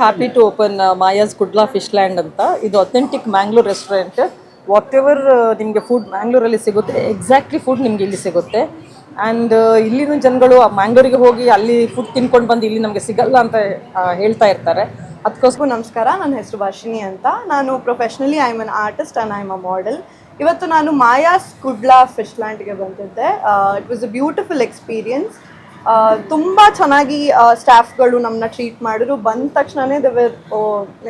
Happy to open Maya's Kudla fish land ಅಂತ. ಇದು authentic Mangalore restaurant whatever ನಿಮಗೆ food ಮ್ಯಾಂಗ್ಳೂರಲ್ಲಿ ಸಿಗುತ್ತೆ ಎಕ್ಸಾಕ್ಟ್ಲಿ ಫುಡ್ ನಿಮ್ಗೆ ಇಲ್ಲಿ ಸಿಗುತ್ತೆ. ಆ್ಯಂಡ್ ಇಲ್ಲಿನ ಜನಗಳು ಮ್ಯಾಂಗ್ಳೂರಿಗೆ ಹೋಗಿ ಅಲ್ಲಿ ಫುಡ್ ತಿನ್ಕೊಂಡು ಬಂದು ಇಲ್ಲಿ ನಮಗೆ ಸಿಗಲ್ಲ ಅಂತ ಹೇಳ್ತಾ ಇರ್ತಾರೆ. ಅದಕ್ಕೋಸ್ಕರ ನಮಸ್ಕಾರ, ನನ್ನ ಹೆಸರು ಭಾಷಿನಿ ಅಂತ. ನಾನು professionally I am an artist and I am a model ಇವತ್ತು ನಾನು ಮಾಯಾಸ್ ಕುಡ್ಲಾ ಫಿಶ್ ಲ್ಯಾಂಡ್ಗೆ ಬಂದಿದ್ದೆ. It was a beautiful experience ತುಂಬ ಚೆನ್ನಾಗಿ ಸ್ಟಾಫ್ಗಳು ನಮ್ಮನ್ನ ಟ್ರೀಟ್ ಮಾಡಿದ್ರು. ಬಂದ ತಕ್ಷಣವೇ ದೇವರ್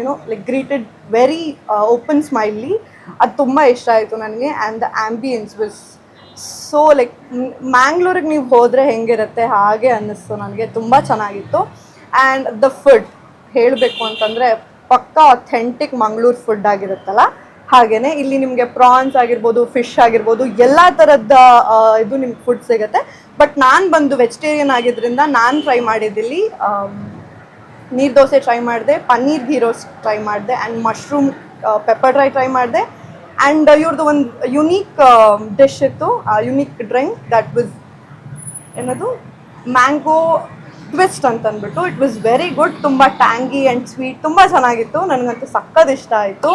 ಏನೋ like greeted very open smiley ಅದು ತುಂಬ ಇಷ್ಟ ಆಯಿತು ನನಗೆ. And the ambience was so like ಮ್ಯಾಂಗ್ಳೂರಿಗೆ ನೀವು ಹೋದರೆ ಹೆಂಗಿರುತ್ತೆ, ಹಾಗೆ ಅನ್ನಿಸ್ತು ನನಗೆ. ತುಂಬ ಚೆನ್ನಾಗಿತ್ತು. ಆ್ಯಂಡ್ ದ ಫುಡ್ ಹೇಳಬೇಕು ಅಂತಂದರೆ ಪಕ್ಕಾ ಅಥೆಂಟಿಕ್ ಮಂಗಳೂರು ಫುಡ್ ಆಗಿರುತ್ತಲ್ಲ ಹಾಗೆಯೇ ಇಲ್ಲಿ ನಿಮಗೆ ಪ್ರಾನ್ಸ್ ಆಗಿರ್ಬೋದು ಫಿಶ್ ಆಗಿರ್ಬೋದು, ಎಲ್ಲ ಥರದ ಇದು ನಿಮ್ಗೆ ಫುಡ್ ಸಿಗುತ್ತೆ. ಬಟ್ ನಾನು ಬಂದು ವೆಜಿಟೇರಿಯನ್ ಆಗಿದ್ದರಿಂದ ನಾನು ಟ್ರೈ ಮಾಡಿದ್ದಿಲ್ಲಿ ನೀರು ದೋಸೆ ಟ್ರೈ ಮಾಡಿದೆ, ಪನ್ನೀರ್ ಘೀ ರೋಸ್ಟ್ ಟ್ರೈ ಮಾಡಿದೆ and mushroom pepper dry try ಮಾಡಿದೆ. ಆ್ಯಂಡ್ ಇವ್ರದ್ದು ಒಂದು ಯುನೀಕ್ ಡಿಶ್ ಇತ್ತು ಯುನೀಕ್ ಡ್ರಿಂಕ್ ದಟ್ ವಿಸ್ ಏನದು? ಮ್ಯಾಂಗೋ ಟ್ವಿಸ್ಟ್ ಅಂತ ಅಂದ್ಬಿಟ್ಟು ಇಟ್ ವಾಸ್ ವೆರಿ ಗುಡ್ ತುಂಬ ಟ್ಯಾಂಗಿ ಆ್ಯಂಡ್ ಸ್ವೀಟ್ ತುಂಬ ಚೆನ್ನಾಗಿತ್ತು. ನನಗಂತೂ ಸಕ್ಕದ್ ಇಷ್ಟ ಆಯಿತು.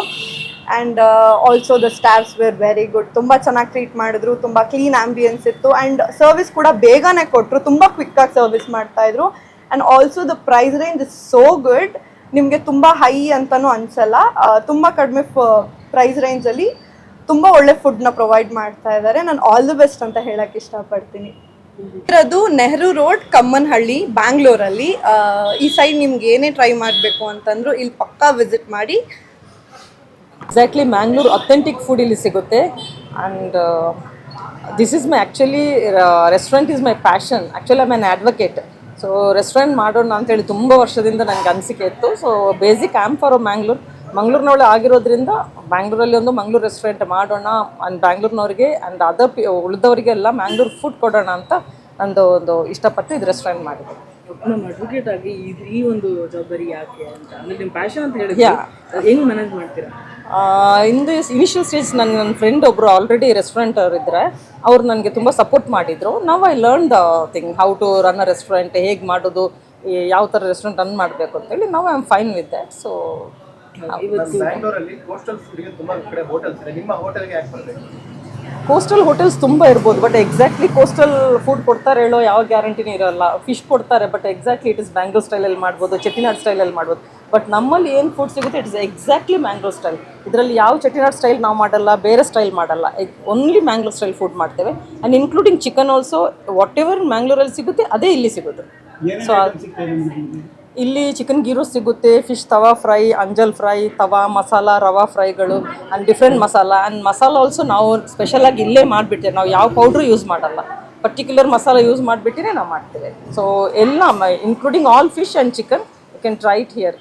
And also the staffs were very good ತುಂಬ ಚೆನ್ನಾಗಿ ಟ್ರೀಟ್ ಮಾಡಿದ್ರು, ತುಂಬ ಕ್ಲೀನ್ ಆಂಬಿಯನ್ಸ್ ಇತ್ತು. ಆ್ಯಂಡ್ ಸರ್ವಿಸ್ ಕೂಡ ಬೇಗನೆ ಕೊಟ್ಟರು ತುಂಬ ಕ್ವಿಕ್ಕಾಗಿ ಸರ್ವಿಸ್ ಮಾಡ್ತಾಯಿದ್ರು and also the price range is so good ನಿಮಗೆ ತುಂಬ ಹೈ ಅಂತಲೂ ಅನಿಸಲ್ಲ. ತುಂಬ ಕಡಿಮೆ ಫ ಪ್ರೈಸ್ ರೇಂಜಲ್ಲಿ ತುಂಬ ಒಳ್ಳೆ ಫುಡ್ನ ಪ್ರೊವೈಡ್ ಮಾಡ್ತಾ ಇದ್ದಾರೆ ನಾನು ಆಲ್ ದಿ ಬೆಸ್ಟ್ ಅಂತ ಹೇಳಕ್ಕೆ ಇಷ್ಟಪಡ್ತೀನಿ. ಇರೋದು ನೆಹರು ರೋಡ್, ಕಮ್ಮನಹಳ್ಳಿ, ಬ್ಯಾಂಗ್ಳೂರಲ್ಲಿ. ಈ ಸೈಡ್ ನಿಮ್ಗೆ ಏನೇ ಟ್ರೈ ಮಾಡಬೇಕು ಅಂತಂದ್ರು ಇಲ್ಲಿ ಪಕ್ಕಾ ವಿಸಿಟ್ ಮಾಡಿ. ಎಕ್ಸಾಕ್ಟ್ಲಿ ಮ್ಯಾಂಗ್ಳೂರ್ ಅಥೆಂಟಿಕ್ ಫುಡ್ ಇಲ್ಲಿ ಸಿಗುತ್ತೆ. And this is my actually restaurant is my passion actually I an advocate so restaurant ಮಾಡೋಣ ಅಂತೇಳಿ ತುಂಬ ವರ್ಷದಿಂದ ನನಗೆ ಅನಿಸಿಕೆ ಇತ್ತು. So basic am for Mangalore ಮಂಗಳೂರಿನೊಳಗೆ ಆಗಿರೋದ್ರಿಂದ ಬ್ಯಾಂಗ್ಳೂರಲ್ಲಿ ಒಂದು ಮಂಗ್ಳೂರು ರೆಸ್ಟೋರೆಂಟ್ ಮಾಡೋಣ ಆ್ಯಂಡ್ ಬ್ಯಾಂಗ್ಳೂರ್ನವ್ರಿಗೆ ಆ್ಯಂಡ್ ಅದರ್ ಪಿ ಉಳಿದವರಿಗೆಲ್ಲ ಮ್ಯಾಂಗ್ಳೂರ್ ಫುಡ್ ಕೊಡೋಣ ಅಂತ ನಂದು ಒಂದು ಇಷ್ಟಪಟ್ಟು ಇದು ರೆಸ್ಟೋರೆಂಟ್ ಮಾಡಿದೆ ನಮ್ಮ ಅಡ್ವೊಕೇಟ್ ಆಗಿ ಈ- ಈ ಒಂದು ಜವಾಬ್ದಾರಿ ಯಾಕೆ ಅಂತ? ಅಂದ್ರೆ ನಿಮ್ಮ ಪ್ಯಾಷನ್ ಅಂತ ಹೇಳಿದ್ರೆ. ಹೆಂಗ್ ಮ್ಯಾನೇಜ್ ಮಾಡ್ತೀರಾ? ಇನ್ ದಿಸ್ ಇನಿಷಿಯಲ್ ಸ್ಟೇಜ್ ನನ್ನ ನನ್ನ ಫ್ರೆಂಡ್ ಒಬ್ಬರು ಆಲ್ರೆಡಿ ರೆಸ್ಟೋರೆಂಟ್ ಅವ್ರು ಇದ್ದಾರೆ ಅವ್ರು ನನಗೆ ತುಂಬ ಸಪೋರ್ಟ್ ಮಾಡಿದರು. ನಾವು I learn the thing how to run a restaurant ಹೇಗೆ ಮಾಡೋದು ಈ ಯಾವ ಥರ ರೆಸ್ಟೋರೆಂಟ್ ರನ್ ಮಾಡಬೇಕು ಅಂತೇಳಿ ನಾವು I am fine with that so ಬ್ಯಾಂಗ್ಳೂರಲ್ಲಿ ಕೋಸ್ಟಲ್ ಫುಡ್ಗೆ ತುಂಬಾ ಕಡೆ ಹೋಟೆಲ್ಸ್ ಇದೆ. ನಿಮ್ಮ ಹೋಟೆಲ್ಗೆ ಯಾಕೆ ಬರಬೇಕು? ಕೋಸ್ಟಲ್ ಹೋಟೆಲ್ಸ್ ತುಂಬ ಇರ್ಬೋದು ಬಟ್ ಎಕ್ಸಾಕ್ಟ್ಲಿ ಕೋಸ್ಟಲ್ ಫುಡ್ ಕೊಡ್ತಾರೆ ಹೇಳೋ ಯಾವ ಗ್ಯಾರಂಟಿನೂ ಇರೋಲ್ಲ. ಫಿಶ್ ಕೊಡ್ತಾರೆ but exactly it is Bangalore ಸ್ಟೈಲಲ್ಲಿ ಮಾಡ್ಬೋದು ಚೆಟ್ಟಿನಾಡ್ ಸ್ಟೈಲಲ್ಲಿ ಮಾಡ್ಬೋದು. ಬಟ್ ನಮ್ಮಲ್ಲಿ ಏನು ಫುಡ್ ಸಿಗುತ್ತೆ it is exactly Mangalore style ಇದರಲ್ಲಿ ಯಾವ ಚೆಟ್ಟಿನಾಡ್ ಸ್ಟೈಲ್ ನಾವು ಮಾಡಲ್ಲ ಬೇರೆ ಸ್ಟೈಲ್ ಮಾಡಲ್ಲ. ಓನ್ಲಿ ಮ್ಯಾಂಗ್ಳೂರ್ ಸ್ಟೈಲ್ ಫುಡ್ ಮಾಡ್ತೇವೆ. And including chicken also whatever ಮ್ಯಾಂಗ್ಳೂರಲ್ಲಿ ಸಿಗುತ್ತೆ ಅದೇ ಇಲ್ಲಿ ಸಿಗುತ್ತೆ. ಸೊ ಇಲ್ಲಿ ಚಿಕನ್ ಗೀರು ಸಿಗುತ್ತೆ fish tawa fry anjal fry tawa masala rava ಫ್ರೈಗಳು and different masala. And masala also ನಾವು ಸ್ಪೆಷಲಾಗಿ ಇಲ್ಲೇ ಮಾಡಿಬಿಟ್ಟೆ ನಾವು ಯಾವ ಪೌಡ್ರು ಯೂಸ್ ಮಾಡಲ್ಲ. ಪರ್ಟಿಕ್ಯುಲರ್ ಮಸಾಲ ಯೂಸ್ ಮಾಡಿಬಿಟ್ಟಿನೇ ನಾವು ಮಾಡ್ತೇವೆ. ಸೊ ಎಲ್ಲ including all fish and chicken you can try it here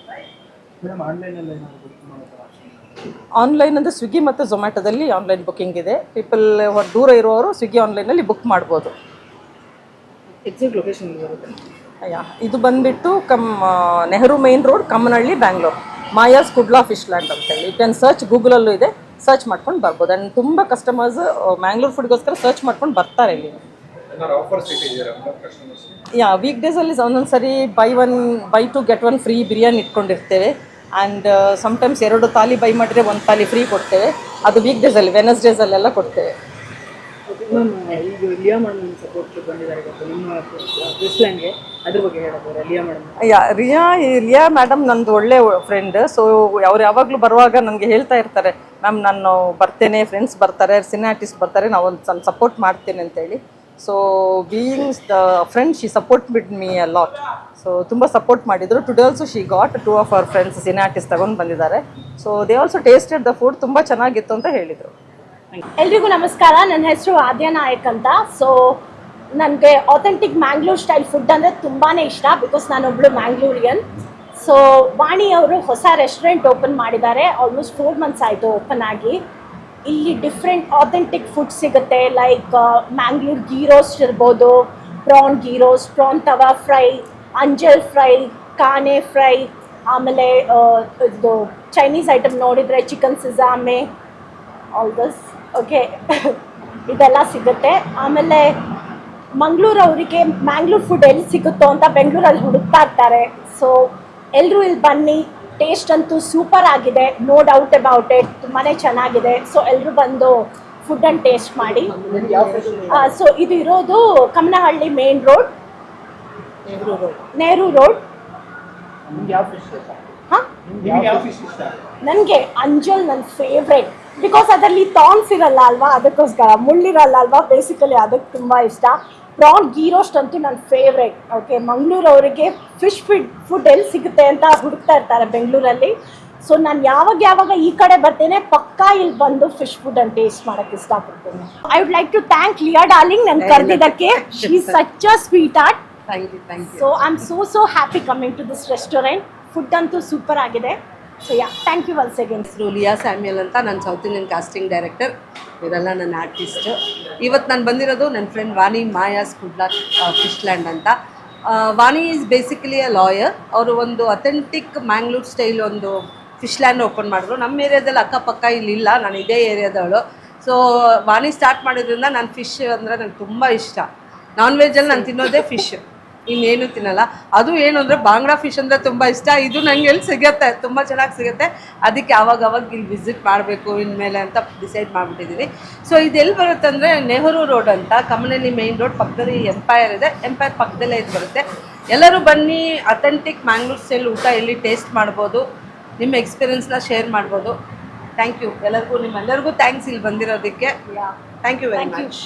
online ಅಂದರೆ ಸ್ವಿಗ್ಗಿ ಮತ್ತು ಝೊಮ್ಯಾಟೋದಲ್ಲಿ ಆನ್ಲೈನ್ ಬುಕ್ಕಿಂಗ್ ಇದೆ. ಪೀಪಲ್ ದೂರ ಇರುವವರು ಸ್ವಿಗ್ಗಿ ಆನ್ಲೈನಲ್ಲಿ ಬುಕ್ ಮಾಡ್ಬೋದು. ಎಕ್ಸಾಕ್ಟ್ ಲೊಕೇಶನ್ ಬರುತ್ತೆ. ಯಾ ಇದು ಬಂದ್ಬಿಟ್ಟು come Nehru main road Kammanahalli Bangalore Maya's Kudla fish land ಅಂತೇಳಿ ಯು ಕ್ಯಾನ್ ಸರ್ಚ್ ಗೂಗಲಲ್ಲೂ ಇದೆ. ಸರ್ಚ್ ಮಾಡ್ಕೊಂಡು ಬರ್ಬೋದು. ಆ್ಯಂಡ್ ತುಂಬ ಕಸ್ಟಮರ್ಸ್ ಮ್ಯಾಂಗ್ಳೂರ್ ಫುಡ್ಗೋಸ್ಕರ ಸರ್ಚ್ ಮಾಡ್ಕೊಂಡು ಬರ್ತಾರೆ ಇಲ್ಲಿ. ಯಾ ವೀಕ್ ಡೇಸಲ್ಲಿ ಒಂದೊಂದು ಸರಿ buy one buy two get one free biryani ಇಟ್ಕೊಂಡಿರ್ತೇವೆ. And sometimes ಎರಡು ತಾಲಿ ಬೈ ಮಾಡಿದ್ರೆ ಒಂದು ತಾಲಿ ಫ್ರೀ ಕೊಡ್ತೇವೆ. ಅದು ವೀಕ್ ಡೇಸಲ್ಲಿ ಕೊಡ್ತೇವೆ. ಮ್ಯಾಮ್ ಈಗ ಲಿಯಾ ಮೇಡಮ್ ಸಪೋರ್ಟ್ ಬಂದಿದ್ದಾರೆ ನಿಮ್ಮ ಅದ್ರ ಬಗ್ಗೆ ಹೇಳೋದಾರೆ ರಿಯಾ ಮೇಡಮ್ ಯಾ ರಿಯಾ ಲಿಯಾ ಮೇಡಮ್ ನಂದು ಒಳ್ಳೆ ಫ್ರೆಂಡ್ ಸೊ ಅವ್ರು ಯಾವಾಗಲೂ ಬರುವಾಗ ನನಗೆ ಹೇಳ್ತಾ ಇರ್ತಾರೆ ಮ್ಯಾಮ್ ನಾನು ಬರ್ತೇನೆ ಫ್ರೆಂಡ್ಸ್ ಬರ್ತಾರೆ ಸಿನಿ ಆರ್ಟಿಸ್ಟ್ ಬರ್ತಾರೆ ನಾವು ಒಂದು ಸ್ವಲ್ಪ ಸಪೋರ್ಟ್ ಮಾಡ್ತೇನೆ ಅಂತೇಳಿ. So beings the friend she supported me a lot so ತುಂಬ ಸಪೋರ್ಟ್ ಮಾಡಿದರು. Today also she got two of our friends cine artist ತಗೊಂಡು ಬಂದಿದ್ದಾರೆ. So they also tasted the food ತುಂಬ ಚೆನ್ನಾಗಿತ್ತು ಅಂತ ಹೇಳಿದರು. ಎಲ್ರಿಗೂ ನಮಸ್ಕಾರ. ನನ್ನ ಹೆಸರು ಆದ್ಯ ನಾಯಕ್ ಅಂತ. ಸೊ ನನಗೆ ಆಥೆಂಟಿಕ್ ಮ್ಯಾಂಗ್ಳೂರ್ ಸ್ಟೈಲ್ ಫುಡ್ ಅಂದರೆ ತುಂಬಾ ಇಷ್ಟ ಬಿಕಾಸ್ ನಾನೊಬ್ಳು ಮ್ಯಾಂಗ್ಳೂರಿಯನ್ ಸೊ ವಾಣಿ ಅವರು ಹೊಸ ರೆಸ್ಟೋರೆಂಟ್ ಓಪನ್ ಮಾಡಿದ್ದಾರೆ. ಆಲ್ಮೋಸ್ಟ್ ಫೋರ್ ಮಂತ್ಸ್ ಆಯಿತು ಓಪನ್ ಆಗಿ. ಇಲ್ಲಿ ಡಿಫ್ರೆಂಟ್ ಆಥೆಂಟಿಕ್ ಫುಡ್ ಸಿಗುತ್ತೆ. ಲೈಕ್ ಮ್ಯಾಂಗ್ಳೂರ್ ಗೀ ರೋಸ್ಟ್ ಇರ್ಬೋದು prawn ghee roast prawn tawa fry anjal fry kane fry ಆಮೇಲೆ ಇದು ಚೈನೀಸ್ ಐಟಮ್ ನೋಡಿದರೆ ಚಿಕನ್ ಸಿಜಾಮೆ ಆಲ್ ದಸ್ ಓಕೆ ಇದೆಲ್ಲ ಸಿಗುತ್ತೆ. ಆಮೇಲೆ ಮಂಗಳೂರು ಅವರಿಗೆ ಮ್ಯಾಂಗ್ಳೂರ್ ಫುಡ್ ಎಲ್ಲಿ ಸಿಗುತ್ತೋ ಅಂತ ಬೆಂಗಳೂರಲ್ಲಿ ಹುಡುಕ್ತಾ ಇರ್ತಾರೆ. ಸೊ ಎಲ್ಲರೂ ಇಲ್ಲಿ ಬನ್ನಿ. ಟೇಸ್ಟ್ ಅಂತೂ ಸೂಪರ್ ಆಗಿದೆ. ನೋ ಡೌಟ್ ಅಬೌಟ್ ಇಟ್ ತುಂಬಾ ಚೆನ್ನಾಗಿದೆ. ಸೊ ಎಲ್ಲರೂ ಬಂದು ಫುಡ್ ಅಂಡ್ ಟೇಸ್ಟ್ ಮಾಡಿ. ಸೊ ಇದು ಇರೋದು Kammanahalli main road Nehru road ನನಗೆ ಅಂಜಲ್ ನನ್ನ ಫೇವ್ರೆಟ್ ಬಿಕಾಸ್ ಅದರಲ್ಲಿ ಥಾನ್ಸ್ ಇರಲ್ಲ ಅಲ್ವಾ? ಅದಕ್ಕೋಸ್ಕರ. ಮುಳ್ಳಿರಲ್ಲ ಅಲ್ವಾ? ಬೇಸಿಕಲಿ ಅದಕ್ಕೆ ತುಂಬ ಇಷ್ಟ. ಪ್ರಾನ್ ಗೀ ರೋಸ್ಟ್ ಅಂತೂ ನನ್ನ ಫೇವ್ರೆಟ್ ಓಕೆ ಮಂಗಳೂರು ಅವರಿಗೆ ಫಿಶ್ ಫಿಡ್ ಫುಡ್ ಎಲ್ಲಿ ಸಿಗುತ್ತೆ ಅಂತ ಹುಡುಕ್ತಾ ಇರ್ತಾರೆ ಬೆಂಗಳೂರಲ್ಲಿ. ಸೊ ನಾನು ಯಾವಾಗ ಯಾವಾಗ ಈ ಕಡೆ ಬರ್ತೇನೆ ಪಕ್ಕಾ ಇಲ್ಲಿ ಬಂದು ಫಿಶ್ ಫುಡ್ ಅಂತ ಟೇಸ್ಟ್ ಮಾಡೋಕ್ಕೆ ಇಷ್ಟಪಡ್ತೇನೆ. I would like to thank Lia darling ನನ್ನ ಕರೆದಿದ್ದಕ್ಕೆ. She such a sweetheart so I am so so happy coming to this restaurant food ಅಂತೂ ಸೂಪರ್ ಆಗಿದೆ. So yeah thank you once again Lia Samuel ಅಂತ ನಾನು south Indian casting director ಇವರೆಲ್ಲ ನನ್ನ artist ಇವತ್ತು ನಾನು ಬಂದಿರೋದು ನನ್ನ ಫ್ರೆಂಡ್ ವಾಣಿ ಮಾಯಾಸ್ ಕುಡ್ಲಾ ಫಿಶ್ಲ್ಯಾಂಡ್ ಅಂತ. Vani is basically a lawyer ಅವರು ಒಂದು ಅಥೆಂಟಿಕ್ ಮ್ಯಾಂಗ್ಳೂರ್ ಸ್ಟೈಲ್ ಒಂದು ಫಿಶ್ಲ್ಯಾಂಡ್ ಓಪನ್ ಮಾಡಿದ್ರು. ನಮ್ಮ ಏರಿಯಾದಲ್ಲಿ ಅಕ್ಕಪಕ್ಕ ಇಲ್ಲಿಲ್ಲ ನಾನು ಇದೇ ಏರಿಯಾದವಳು ಸೊ ವಾಣಿ ಸ್ಟಾರ್ಟ್ ಮಾಡಿದ್ರಿಂದ ನಾನು ಫಿಶ್ ಅಂದರೆ ನನಗೆ ತುಂಬ ಇಷ್ಟ. ನಾನ್ ವೆಜ್ಜಲ್ಲಿ ನಾನು ತಿನ್ನೋದೇ ಫಿಶ್ ಇನ್ನೇನು ತಿನ್ನಲ್ಲ. ಅದು ಏನು ಅಂದರೆ ಬಾಂಗ್ಡಾ ಫಿಶ್ ಅಂದರೆ ತುಂಬ ಇಷ್ಟ. ಇದು ನನಗೆ ಎಲ್ಲಿ ಸಿಗುತ್ತೆ? ತುಂಬ ಚೆನ್ನಾಗಿ ಸಿಗುತ್ತೆ. ಅದಕ್ಕೆ ಆವಾಗ ಅವಾಗ ಇಲ್ಲಿ ವಿಸಿಟ್ ಮಾಡಬೇಕು ಇನ್ಮೇಲೆ ಅಂತ ಡಿಸೈಡ್ ಮಾಡಿಬಿಟ್ಟಿದ್ದೀನಿ ಸೊ ಇದೆಲ್ಲಿ ಬರುತ್ತೆ ಅಂದರೆ ನೆಹರು ರೋಡ್ ಅಂತ ಕಮನಹಳ್ಳಿ ಮೇಯ್ನ್ ರೋಡ್ ಪಕ್ಕದಲ್ಲಿ ಎಂಪೈರ್ ಇದೆ. ಎಂಪೈರ್ ಪಕ್ಕದಲ್ಲೇ ಇದು ಬರುತ್ತೆ. ಎಲ್ಲರೂ ಬನ್ನಿ ಅಥೆಂಟಿಕ್ ಮ್ಯಾಂಗ್ಳೂರ್ ಸ್ಟೈಲ್ ಊಟ ಇಲ್ಲಿ ಟೇಸ್ಟ್ ಮಾಡ್ಬೋದು. ನಿಮ್ಮ ಎಕ್ಸ್ಪೀರಿಯನ್ಸ್ನ ಶೇರ್ ಮಾಡ್ಬೋದು. ಥ್ಯಾಂಕ್ ಯು ಎಲ್ಲರಿಗೂ ನಿಮ್ಮೆಲ್ಲರಿಗೂ ಥ್ಯಾಂಕ್ಸ್ ಇಲ್ಲಿ ಬಂದಿರೋದಕ್ಕೆ. Thank you very much